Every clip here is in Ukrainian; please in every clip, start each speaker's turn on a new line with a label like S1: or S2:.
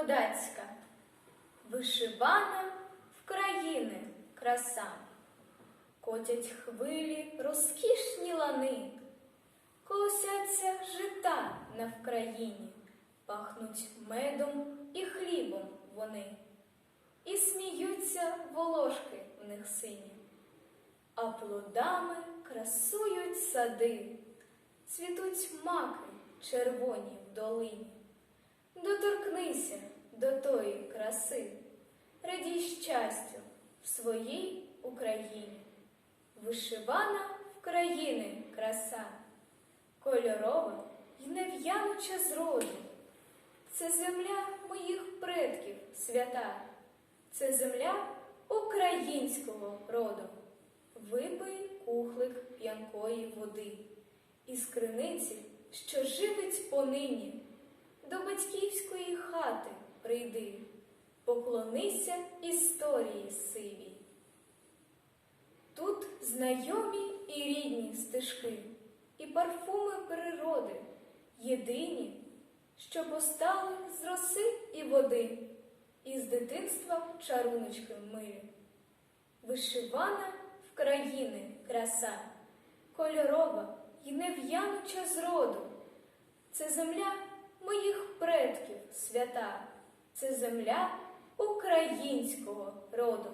S1: кодацька, вишивана в країни краса, котять хвилі розкішні лани, колосяться жита на Вкраїні, пахнуть медом і хлібом вони, і сміються волошки в них сині, а плодами красують сади, цвітуть маки червоні в долині. Доторкнися краси, радій щастю в своїй Україні. Вишивана в країни краса, кольорова й нев'януча зроду. Це земля моїх предків свята, це земля українського роду. Випий кухлик п'янкої води із криниці, що живить понині. До батьківської хати прийди, поклонися історії сивій. Тут знайомі і рідні стежки, і парфуми природи, єдині, що постали з роси і води, і з дитинства чаруночки милі. Вишивана в країни краса, кольорова й нев'януча зроду. Це земля моїх предків свята, це земля українського роду.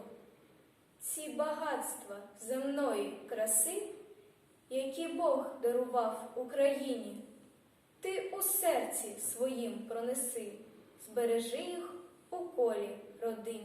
S1: Ці багатства земної краси, які Бог дарував Україні, ти у серці своїм пронеси, збережи їх у колі родиннім.